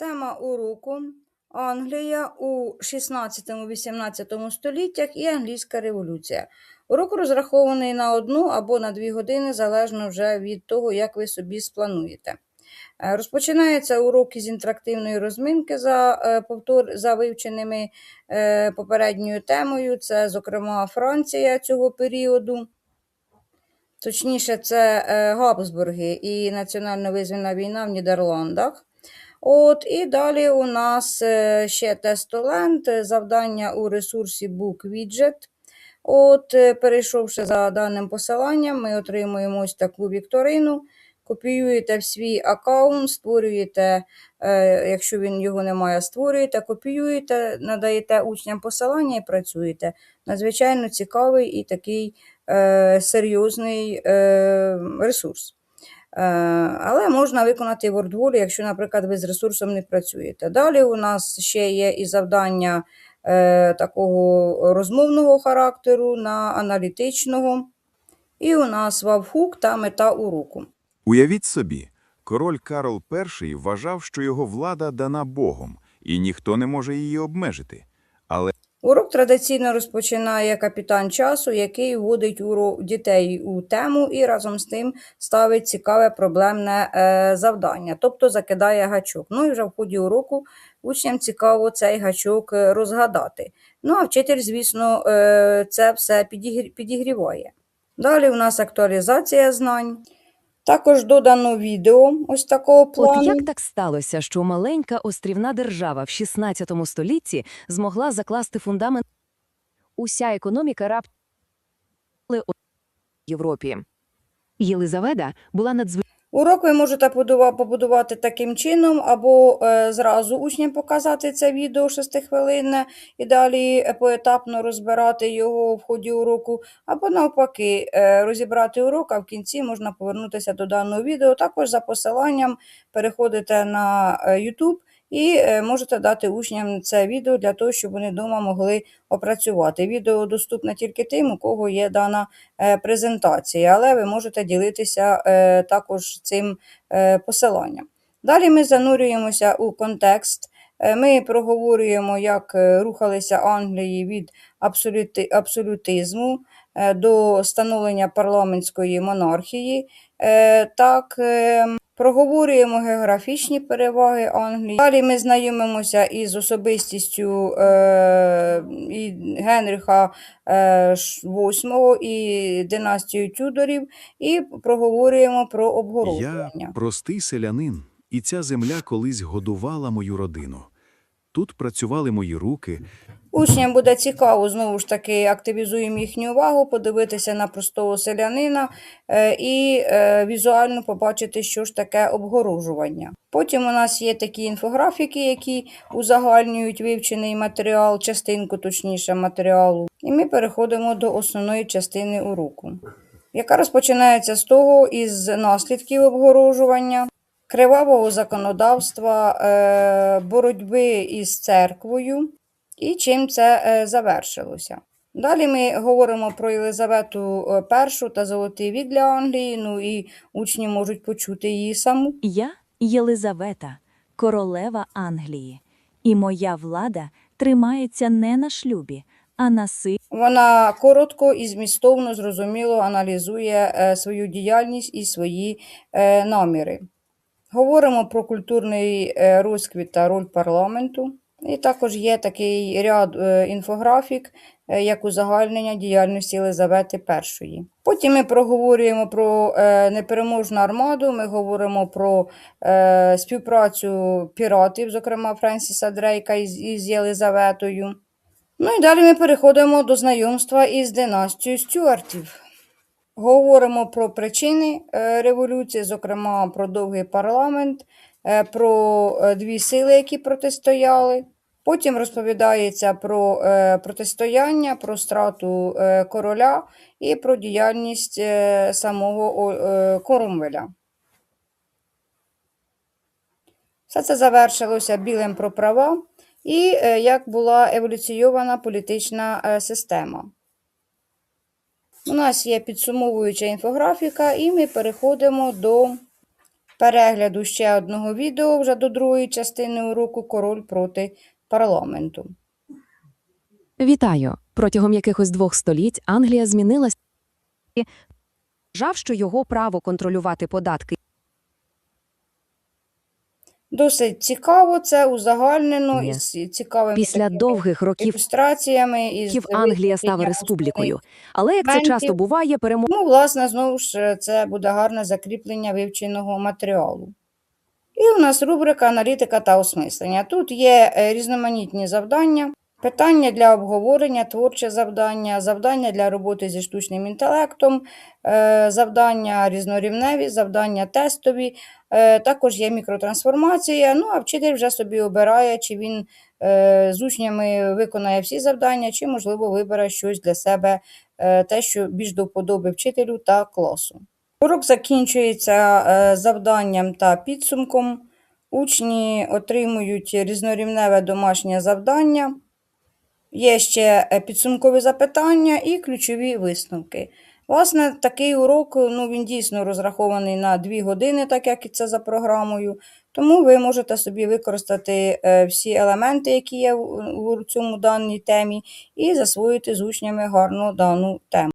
Тема уроку Англія у 16-18 століттях і Англійська революція. Урок розрахований на одну або на дві години, залежно вже від того, як ви собі сплануєте. Е, Розпочинається урок із інтерактивної розминки за, е, повтор... за вивченими е, попередньою темою. Це, зокрема, Франція цього періоду. Точніше, це Габсбурги і національно визвольна війна в Нідерландах. От, і далі у нас е, ще тестолент, е, завдання у ресурсі BookWidget. От, е, перейшовши за даним посиланням, ми отримуємо ось таку вікторину. Копіюєте в свій аккаунт, створюєте, якщо він його не має, створюєте, копіюєте, надаєте учням посилання і працюєте. Надзвичайно цікавий і такий серйозний ресурс. Е, Але можна виконати і WordWall, якщо, наприклад, ви з ресурсом не працюєте. Далі у нас ще є і завдання е, такого розмовного характеру на аналітичного. І у нас вавхук та мета уроку. Уявіть собі, король Карл І вважав, що його влада дана Богом, і ніхто не може її обмежити. Урок традиційно розпочинає капітан часу, який вводить урок дітей у тему і разом з тим ставить цікаве проблемне е, завдання, тобто закидає гачок. Ну і вже в ході уроку учням цікаво цей гачок е, розгадати. Ну а вчитель, звісно, е, це все підігріває. Далі у нас актуалізація знань. Також додано відео ось такого плану. От як так сталося, що маленька острівна держава в 16 столітті змогла закласти фундамент уся економіка раптом Європі. Єлизавета була надзвичайно Урок ви можете побудувати таким чином, або е, зразу учням показати це відео 6 хвилинне і далі поетапно розбирати його в ході уроку, або навпаки е, розібрати урок, а в кінці можна повернутися до даного відео. Також за посиланням переходите на е, YouTube і е, можете дати учням це відео для того, щоб вони вдома могли опрацювати. Відео доступне тільки тим, у кого є дана е, презентація, але ви можете ділитися е, також цим посиланням. Далі ми занурюємося у контекст. Е, Ми проговорюємо, як е, рухалися Англії від абсолюти, абсолютизму е, до становлення парламентської монархії. Так, проговорюємо географічні переваги Англії. Далі ми знайомимося із особистістю і Генріха VIII і династією Тюдорів і проговорюємо про Я обгородження. простий селянин, і ця земля колись годувала мою родину. Тут працювали мої руки, Учням буде цікаво, знову ж таки, активізуємо їхню увагу, подивитися на простого селянина е, і е, візуально побачити, що ж таке обгорожування. Потім у нас є такі інфографіки, які узагальнюють вивчений матеріал, частинку точніше матеріалу. І ми переходимо до основної частини уроку, яка розпочинається з того із наслідків обгорожування. Кривавого законодавства, е, боротьби із церквою, і чим це е, завершилося. Далі ми говоримо про Єлизавету е, І та Золотий вік для Англії, ну і учні можуть почути її саму. Я Єлизавета, королева Англії, і моя влада тримається не на шлюбі, а на си Вона коротко і змістовно зрозуміло аналізує е, свою діяльність і свої е, наміри. Говоримо про культурний е, розквіт та роль парламенту. І також є такий ряд е, інфографік, е, як узагальнення діяльності Єлизавети І. Потім ми проговорюємо про непереможну армаду, ми говоримо про співпрацю піратів, зокрема Френсіса Дрейка із Єлизаветою. Ну і далі ми переходимо до знайомства із династією Стюартів. Говоримо про причини е, революції, зокрема про довгий парламент, е, про е, дві сили, які протистояли. Потім розповідається про протистояння, про страту короля і про діяльність самого е, Все це завершилося білим про права і як була еволюційована політична система. У нас є підсумовуюча інфографіка, і ми переходимо до перегляду ще одного відео вже до другої частини уроку Король проти парламенту. Вітаю! Протягом якихось двох століть Англія змінилася. Вважав, що його право контролювати податки Досить цікаво, це узагальнено Ні. із цікавими після такими довгих років ілюстраціями. Із Англія стала республікою. Але як це часто буває, перемога Ну, власне, знову ж це буде гарне закріплення вивченого матеріалу. І у нас рубрика аналітика та осмислення. Тут є е, різноманітні завдання, питання для обговорення, творче завдання, завдання для роботи зі штучним інтелектом, е, завдання різнорівневі, завдання тестові. Е, Також є мікротрансформація. Ну, а вчитель вже собі обирає, чи він е, з учнями виконає всі завдання, чи, можливо, вибере щось для себе, те, що більш до вподоби вчителю та класу. Урок закінчується завданням та підсумком. Учні отримують різнорівневе домашнє завдання. Є ще е, підсумкові запитання і ключові висновки. Власне, такий урок ну, він дійсно розрахований на 2 години, так як і це за програмою. Тому ви можете собі використати е, всі елементи, які є у цьому даній темі, і засвоїти з учнями гарно дану тему.